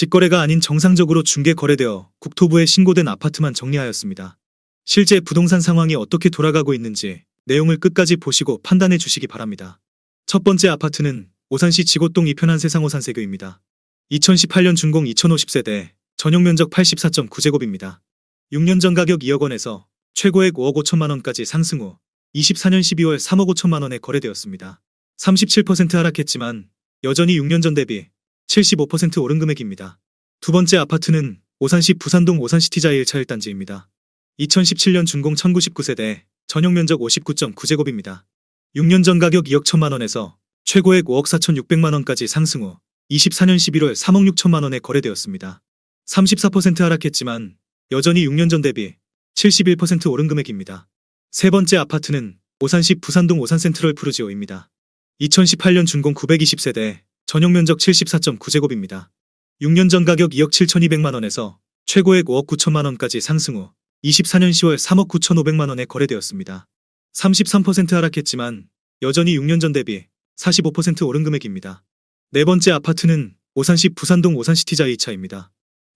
직거래가 아닌 정상적으로 중개 거래되어 국토부에 신고된 아파트만 정리하였습니다. 실제 부동산 상황이 어떻게 돌아가고 있는지 내용을 끝까지 보시고 판단해 주시기 바랍니다. 첫 번째 아파트는 오산시 지곡동 이편한 세상 오산세교입니다. 2018년 준공 2050세대, 전용 면적 84.9제곱입니다. 6년 전 가격 2억 원에서 최고액 5억 5천만 원까지 상승 후 24년 12월 3억 5천만 원에 거래되었습니다. 37% 하락했지만 여전히 6년 전 대비 75% 오른 금액입니다. 두 번째 아파트는 오산시 부산동 오산시티자 1차 1단지입니다. 2017년 준공 1099세대, 전용 면적 59.9제곱입니다. 6년 전 가격 2억 1천만 원에서 최고액 5억 4천6백만 원까지 상승 후 24년 11월 3억 6천만 원에 거래되었습니다. 34% 하락했지만 여전히 6년 전 대비 71% 오른 금액입니다. 세 번째 아파트는 오산시 부산동 오산센트럴 푸르지오입니다. 2018년 준공 920세대, 전용 면적 74.9제곱입니다. 6년 전 가격 2억 7,200만 원에서 최고액 5억 9천만 원까지 상승 후 24년 10월 3억 9,500만 원에 거래되었습니다. 33% 하락했지만 여전히 6년 전 대비 45% 오른 금액입니다. 네 번째 아파트는 오산시 부산동 오산시티자 2차입니다.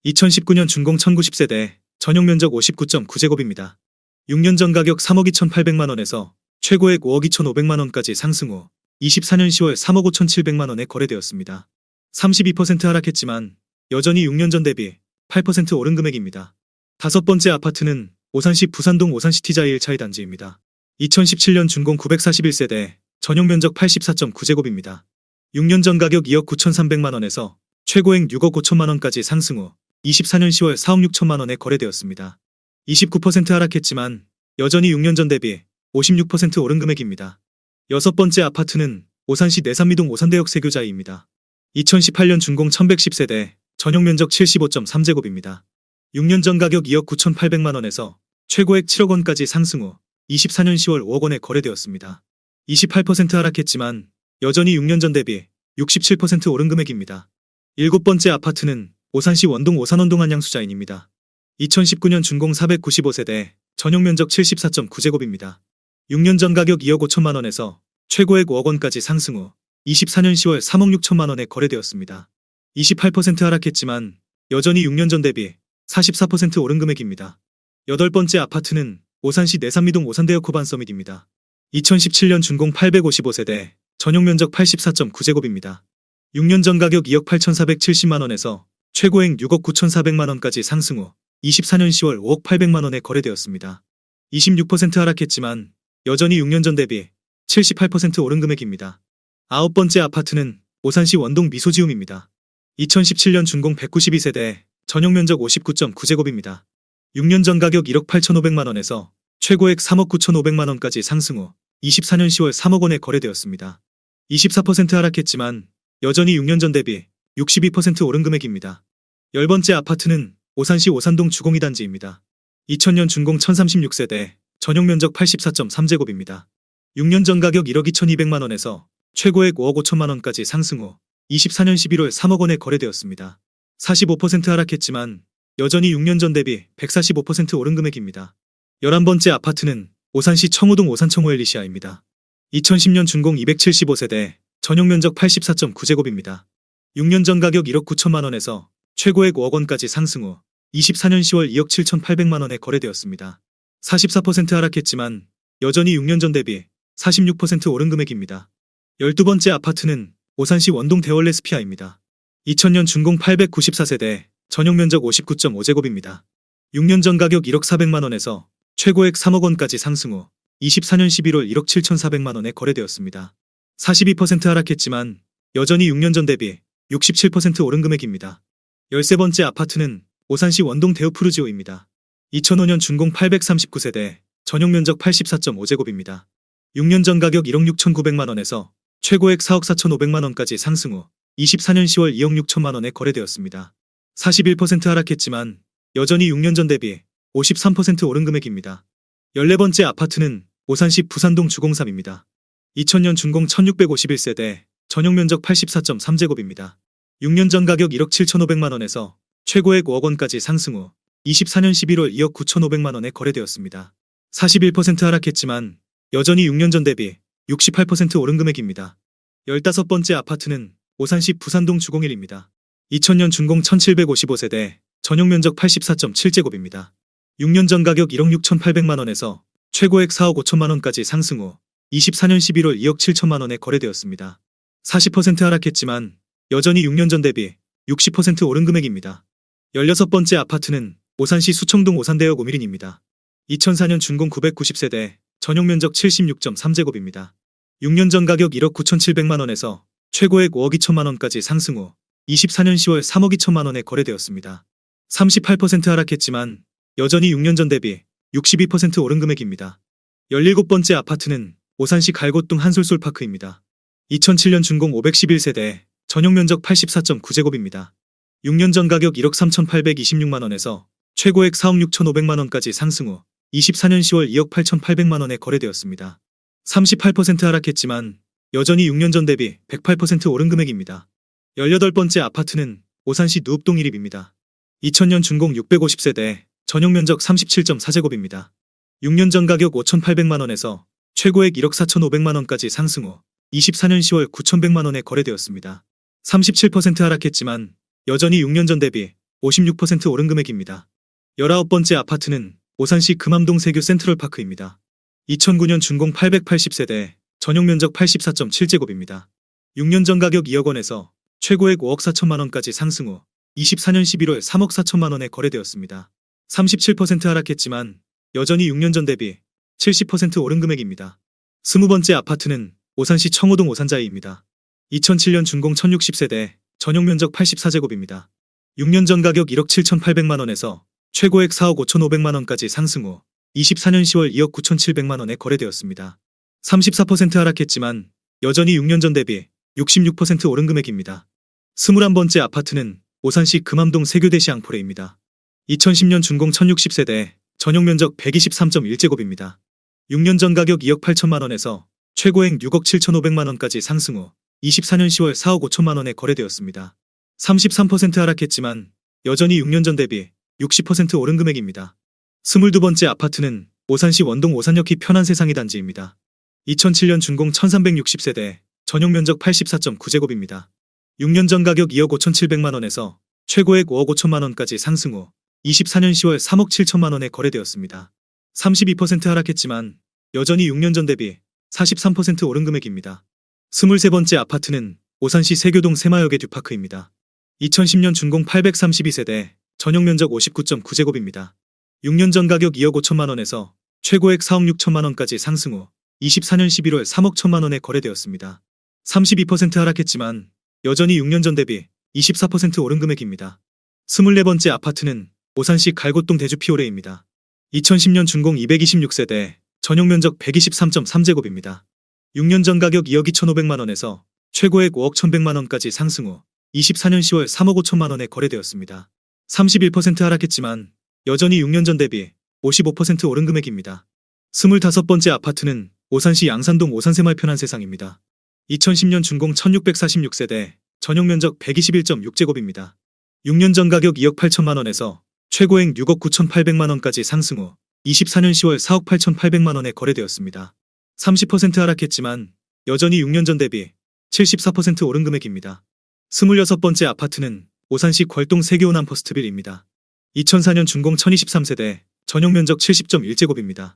2019년 준공 1090세대, 전용 면적 59.9제곱입니다. 6년 전 가격 3억 2,800만 원에서 최고액 5억 2,500만 원까지 상승 후 24년 10월 3억 5,700만 원에 거래되었습니다. 32% 하락했지만 여전히 6년 전 대비 8% 오른 금액입니다. 다섯 번째 아파트는 오산시 부산동 오산시티자 1차의 단지입니다. 2017년 준공 941세대, 전용 면적 84.9제곱입니다. 6년 전 가격 2억 9,300만 원에서 최고액 6억 5천만 원까지 상승 후 24년 10월 4억 6천만 원에 거래되었습니다. 29% 하락했지만 여전히 6년 전 대비 56% 오른 금액입니다. 여섯 번째 아파트는 오산시 내산미동 오산대역 세교자이입니다. 2018년 준공 1110세대, 전용 면적 75.3제곱입니다. 6년 전 가격 2억 9,800만 원에서 최고액 7억 원까지 상승 후 24년 10월 5억 원에 거래되었습니다. 28% 하락했지만 여전히 6년 전 대비 67% 오른 금액입니다. 일곱 번째 아파트는 오산시 원동 오산원동 한양수자인입니다. 2019년 준공 495세대, 전용 면적 74.9제곱입니다. 6년 전 가격 2억 5천만 원에서 최고액 5억 원까지 상승 후 24년 10월 3억 6천만 원에 거래되었습니다. 28% 하락했지만 여전히 6년 전 대비 44% 오른 금액입니다. 여덟 번째 아파트는 오산시 내산미동 오산대역 코반 서밋입니다. 2017년 준공 855세대, 전용 면적 84.9제곱입니다. 6년 전 가격 2억 8,470만 원에서 최고액 6억 9,400만 원까지 상승 후 24년 10월 5억 800만 원에 거래되었습니다. 26% 하락했지만 여전히 6년 전 대비 78% 오른 금액입니다. 아홉 번째 아파트는 오산시 원동 미소지움입니다. 2017년 준공 192세대, 전용 면적 59.9제곱입니다. 6년 전 가격 1억 8,500만 원에서 최고액 3억 9,500만 원까지 상승 후 24년 10월 3억 원에 거래되었습니다. 24% 하락했지만 여전히 6년 전 대비 62% 오른 금액입니다. 열 번째 아파트는 오산시 오산동 주공이 단지입니다. 2000년 준공 1036세대, 전용 면적 84.3제곱입니다. 6년 전 가격 1억 2,200만 원에서 최고액 5억 5천만 원까지 상승 후 24년 11월 3억 원에 거래되었습니다. 45% 하락했지만 여전히 6년 전 대비 145% 오른 금액입니다. 11번째 아파트는 오산시 청호동 오산청호 엘리시아입니다. 2010년 준공 275세대, 전용 면적 84.9제곱입니다. 6년 전 가격 1억 9천만 원에서 최고액 5억 원까지 상승 후 24년 10월 2억 7,800만 원에 거래되었습니다. 44% 하락했지만 여전히 6년 전 대비 46% 오른 금액입니다. 12번째 아파트는 오산시 원동 대월레 스피아입니다. 2000년 준공 894세대, 전용 면적 59.5제곱입니다. 6년 전 가격 1억 400만 원에서 최고액 3억 원까지 상승 후 24년 11월 1억 7,400만 원에 거래되었습니다. 42% 하락했지만 여전히 6년 전 대비 67% 오른 금액입니다. 13번째 아파트는 오산시 원동 대우푸르지오입니다. 2005년 준공 839세대, 전용 면적 84.5제곱입니다. 6년 전 가격 1억 6,900만 원에서 최고액 4억 4,500만 원까지 상승 후 24년 10월 2억 6천만 원에 거래되었습니다. 41% 하락했지만 여전히 6년 전 대비 53% 오른 금액입니다. 14번째 아파트는 오산시 부산동 주공삼입니다. 2000년 준공 1651세대, 전용 면적 84.3제곱입니다. 6년 전 가격 1억 7,500만 원에서 최고액 5억 원까지 상승 후 24년 11월 2억 9,500만 원에 거래되었습니다. 41% 하락했지만 여전히 6년 전 대비 68% 오른 금액입니다. 15번째 아파트는 오산시 부산동 주공일입니다. 2000년 준공 1755세대, 전용 면적 84.7제곱입니다. 6년 전 가격 1억 6,800만 원에서 최고액 4억 5천만 원까지 상승 후 24년 11월 2억 7천만 원에 거래되었습니다. 40% 하락했지만 여전히 6년 전 대비 60% 오른 금액입니다. 16번째 아파트는 오산시 수청동 오산대역 오미린입니다. 2004년 준공 990세대, 전용 면적 76.3제곱입니다. 6년 전 가격 1억 9,700만 원에서 최고액 5억 2천만 원까지 상승 후 24년 10월 3억 2천만 원에 거래되었습니다. 38% 하락했지만 여전히 6년 전 대비 62% 오른 금액입니다. 17번째 아파트는 오산시 갈곶동 한솔솔파크입니다. 2007년 준공 511세대, 전용 면적 84.9제곱입니다. 6년 전 가격 1억 3,826만 원에서 최고액 4억 6,500만 원까지 상승 후 24년 10월 2억 8,800만 원에 거래되었습니다. 38% 하락했지만 여전히 6년 전 대비 108% 오른 금액입니다. 18번째 아파트는 오산시 누읍동 1입입니다. 2000년 준공 650세대, 전용 면적 37.4제곱입니다. 6년 전 가격 5,800만 원에서 최고액 1억 4,500만 원까지 상승 후 24년 10월 9,100만 원에 거래되었습니다. 37% 하락했지만 여전히 6년 전 대비 56% 오른 금액입니다. 19번째 아파트는 오산시 금암동 세교 센트럴파크입니다. 2009년 준공 880세대, 전용 면적 84.7제곱입니다. 6년 전 가격 2억 원에서 최고액 5억 4천만 원까지 상승 후 24년 11월 3억 4천만 원에 거래되었습니다. 37% 하락했지만 여전히 6년 전 대비 70% 오른 금액입니다. 20번째 아파트는 오산시 청호동 오산자이입니다. 2007년 준공 1060세대, 전용 면적 84제곱입니다. 6년 전 가격 1억 7,800만 원에서 최고액 4억 5,500만 원까지 상승 후 24년 10월 2억 9,700만 원에 거래되었습니다. 34% 하락했지만 여전히 6년 전 대비 66% 오른 금액입니다. 21번째 아파트는 오산시 금암동 세교대시 앙포레입니다. 2010년 준공 1060세대, 전용 면적 123.1제곱입니다. 6년 전 가격 2억 8천만 원에서 최고액 6억 7,500만 원까지 상승 후 24년 10월 4억 5천만 원에 거래되었습니다. 33% 하락했지만 여전히 6년 전 대비 60% 오른 금액입니다. 22번째 아파트는 오산시 원동 오산역희 편안세상이 단지입니다. 2007년 준공 1360세대, 전용 면적 84.9제곱입니다. 6년 전 가격 2억 5,700만 원에서 최고액 5억 5천만 원까지 상승 후 24년 10월 3억 7천만 원에 거래되었습니다. 32% 하락했지만 여전히 6년 전 대비 43% 오른 금액입니다. 23번째 아파트는 오산시 세교동 세마역의 듀파크입니다. 2010년 준공 832세대, 전용 면적 59.9제곱입니다. 6년 전 가격 2억 5천만 원에서 최고액 4억 6천만 원까지 상승 후 24년 11월 3억 천만 원에 거래되었습니다. 32% 하락했지만 여전히 6년 전 대비 24% 오른 금액입니다. 24번째 아파트는 오산시 갈곶동 대주 피오레입니다. 2010년 준공 226세대, 전용 면적 123.3제곱입니다. 6년 전 가격 2억 2,500만 원에서 최고액 5억 1,100만 원까지 상승 후 24년 10월 3억 5천만 원에 거래되었습니다. 31% 하락했지만 여전히 6년 전 대비 55% 오른 금액입니다. 25번째 아파트는 오산시 양산동 오산새마을 편한 세상입니다. 2010년 준공 1646세대, 전용 면적 121.6제곱입니다. 6년 전 가격 2억 8천만 원에서 최고액 6억 9,800만 원까지 상승 후 24년 10월 4억 8,800만 원에 거래되었습니다. 30% 하락했지만 여전히 6년 전 대비 74% 오른 금액입니다. 26번째 아파트는 오산시 궐동 세계호남 퍼스트빌입니다. 2004년 준공 1023세대, 전용 면적 70.1제곱입니다.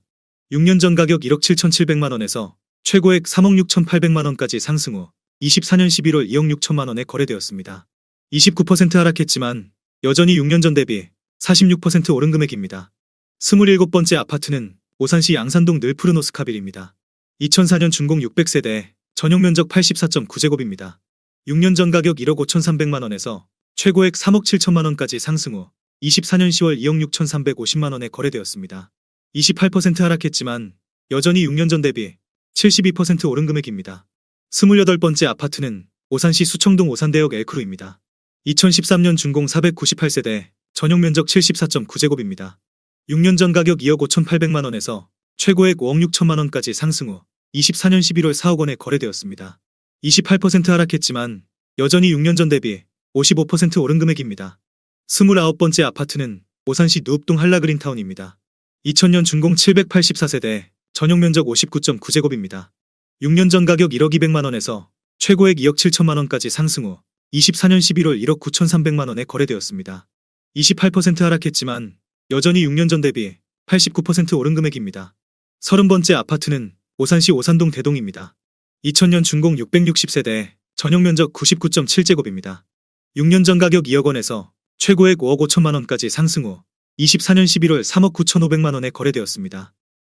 6년 전 가격 1억 7,700만 원에서 최고액 3억 6,800만 원까지 상승 후 24년 11월 2억 6천만 원에 거래되었습니다. 29% 하락했지만 여전히 6년 전 대비 46% 오른 금액입니다. 27번째 아파트는 오산시 양산동 늘푸르노스카빌입니다. 2004년 준공 600세대, 전용 면적 84.9제곱입니다. 6년 전 가격 1억 5,300만 원에서 최고액 3억 7천만 원까지 상승 후 24년 10월 2억 6,350만 원에 거래되었습니다. 28% 하락했지만 여전히 6년 전 대비 72% 오른 금액입니다. 28번째 아파트는 오산시 수청동 오산대역 엘크루입니다. 2013년 준공 498세대, 전용 면적 74.9제곱입니다. 6년 전 가격 2억 5,800만 원에서 최고액 5억 6천만 원까지 상승 후 24년 11월 4억 원에 거래되었습니다. 28% 하락했지만 여전히 6년 전 대비 55% 오른 금액입니다. 29번째 아파트는 오산시 누읍동 한라그린타운입니다. 2000년 준공 784세대, 전용 면적 59.9제곱입니다. 6년 전 가격 1억 200만 원에서 최고액 2억 7천만 원까지 상승 후 24년 11월 1억 9,300만 원에 거래되었습니다. 28% 하락했지만 여전히 6년 전 대비 89% 오른 금액입니다. 30번째 아파트는 오산시 오산동 대동입니다. 2000년 준공 660세대, 전용 면적 99.7제곱입니다. 6년 전 가격 2억 원에서 최고액 5억 5천만 원까지 상승 후 24년 11월 3억 9,500만 원에 거래되었습니다.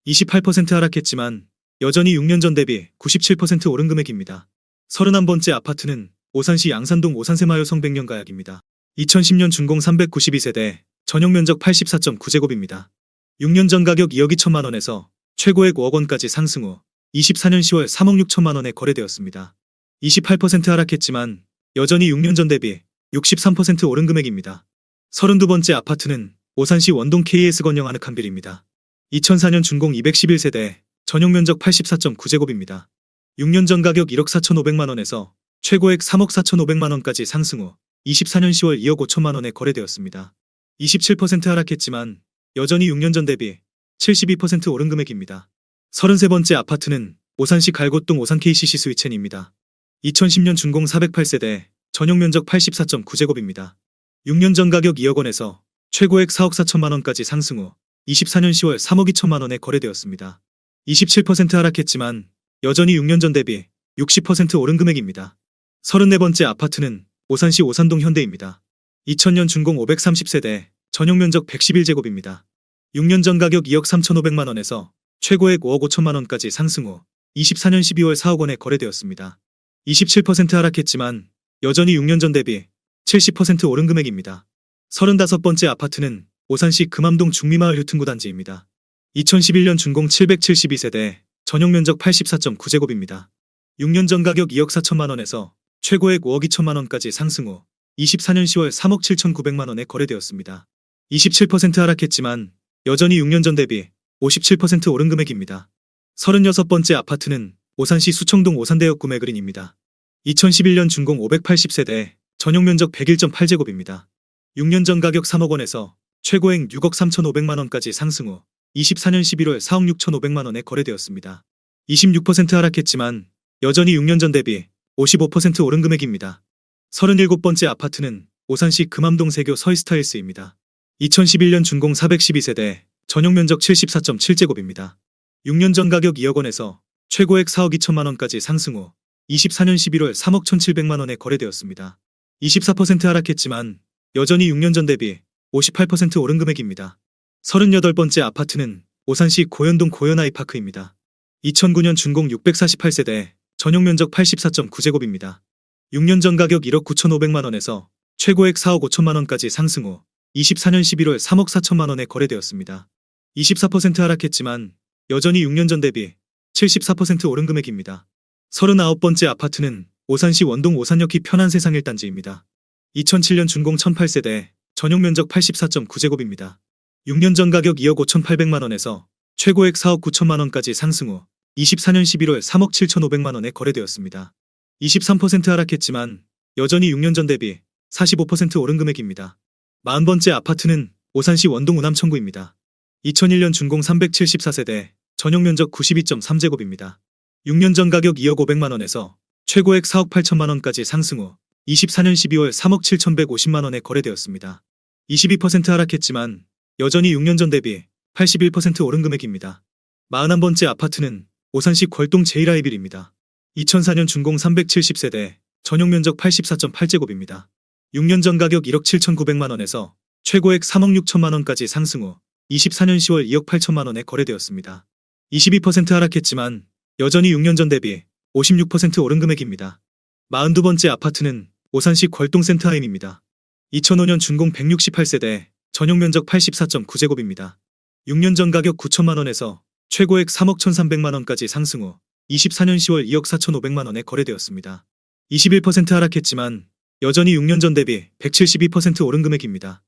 28% 하락했지만 여전히 6년 전 대비 97% 오른 금액입니다. 31번째 아파트는 오산시 양산동 오산세마요 성백년 가약입니다. 2010년 준공 392세대, 전용 면적 84.9제곱입니다. 6년 전 가격 2억 2천만 원에서 최고액 5억 원까지 상승 후 24년 10월 3억 6천만 원에 거래되었습니다. 28% 하락했지만 여전히 6년 전 대비 63% 오른 금액입니다. 32번째 아파트는 오산시 원동 KS 건영 아늑한 빌입니다. 2004년 준공 211세대, 전용 면적 84.9제곱입니다. 6년 전 가격 1억 4,500만 원에서 최고액 3억 4,500만 원까지 상승 후 24년 10월 2억 5천만 원에 거래되었습니다. 27% 하락했지만 여전히 6년 전 대비 72% 오른 금액입니다. 33번째 아파트는 오산시 갈곶동 오산 KCC 스위첸입니다. 2010년 준공 408세대, 전용 면적 84.9제곱입니다. 6년 전 가격 2억 원에서 최고액 4억 4천만 원까지 상승 후 24년 10월 3억 2천만 원에 거래되었습니다. 27% 하락했지만 여전히 6년 전 대비 60% 오른 금액입니다. 34번째 아파트는 오산시 오산동 현대입니다. 2000년 준공 530세대, 전용 면적 111제곱입니다. 6년 전 가격 2억 3,500만 원에서 최고액 5억 5천만 원까지 상승 후 24년 12월 4억 원에 거래되었습니다. 27% 하락했지만 여전히 6년 전 대비 70% 오른 금액입니다. 35번째 아파트는 오산시 금암동 중미마을 휴튼구 단지입니다. 2011년 준공 772세대, 전용 면적 84.9제곱입니다. 6년 전 가격 2억 4천만 원에서 최고액 5억 2천만 원까지 상승 후 24년 10월 3억 7천9백만 원에 거래되었습니다. 27% 하락했지만 여전히 6년 전 대비 57% 오른 금액입니다. 36번째 아파트는 오산시 수청동 오산대역 구매 그린입니다. 2011년 준공 580세대, 전용 면적 101.8제곱입니다. 6년 전 가격 3억 원에서 최고액 6억 3,500만 원까지 상승 후 24년 11월 4억 6,500만 원에 거래되었습니다. 26% 하락했지만 여전히 6년 전 대비 55% 오른 금액입니다. 37번째 아파트는 오산시 금암동 세교 서이스타일스입니다. 2011년 준공 412세대, 전용 면적 74.7제곱입니다. 6년 전 가격 2억 원에서 최고액 4억 2천만 원까지 상승 후 24년 11월 3억 1,700만 원에 거래되었습니다. 24% 하락했지만 여전히 6년 전 대비 58% 오른 금액입니다. 38번째 아파트는 오산시 고현동 고현아이파크입니다. 2009년 준공 648세대, 전용 면적 84.9제곱입니다. 6년 전 가격 1억 9,500만 원에서 최고액 4억 5천만 원까지 상승 후 24년 11월 3억 4천만 원에 거래되었습니다. 24% 하락했지만 여전히 6년 전 대비 74% 오른 금액입니다. 39번째 아파트는 오산시 원동 오산역희 편안세상 1단지입니다. 2007년 준공 1008세대, 전용 면적 84.9제곱입니다. 6년 전 가격 2억 5,800만 원에서 최고액 4억 9천만 원까지 상승 후 24년 11월 3억 7,500만 원에 거래되었습니다. 23% 하락했지만 여전히 6년 전 대비 45% 오른 금액입니다. 40번째 아파트는 오산시 원동 우남청구입니다. 2001년 준공 374세대, 전용 면적 92.3제곱입니다. 6년 전 가격 2억 500만 원에서 최고액 4억 8천만 원까지 상승 후 24년 12월 3억 7,150만 원에 거래되었습니다. 22% 하락했지만 여전히 6년 전 대비 81% 오른 금액입니다. 41번째 아파트는 오산시 걸동 제이라이빌입니다. 2004년 준공 370세대, 전용 면적 84.8제곱입니다. 6년 전 가격 1억 7,900만 원에서 최고액 3억 6천만 원까지 상승 후 24년 10월 2억 8천만 원에 거래되었습니다. 22% 하락했지만 여전히 6년 전 대비 56% 오른 금액입니다. 42번째 아파트는 오산시 걸동센터하임입니다. 2005년 준공 168세대, 전용 면적 84.9제곱입니다. 6년 전 가격 9천만 원에서 최고액 3억 1,300만 원까지 상승 후 24년 10월 2억 4,500만 원에 거래되었습니다. 21% 하락했지만 여전히 6년 전 대비 172% 오른 금액입니다.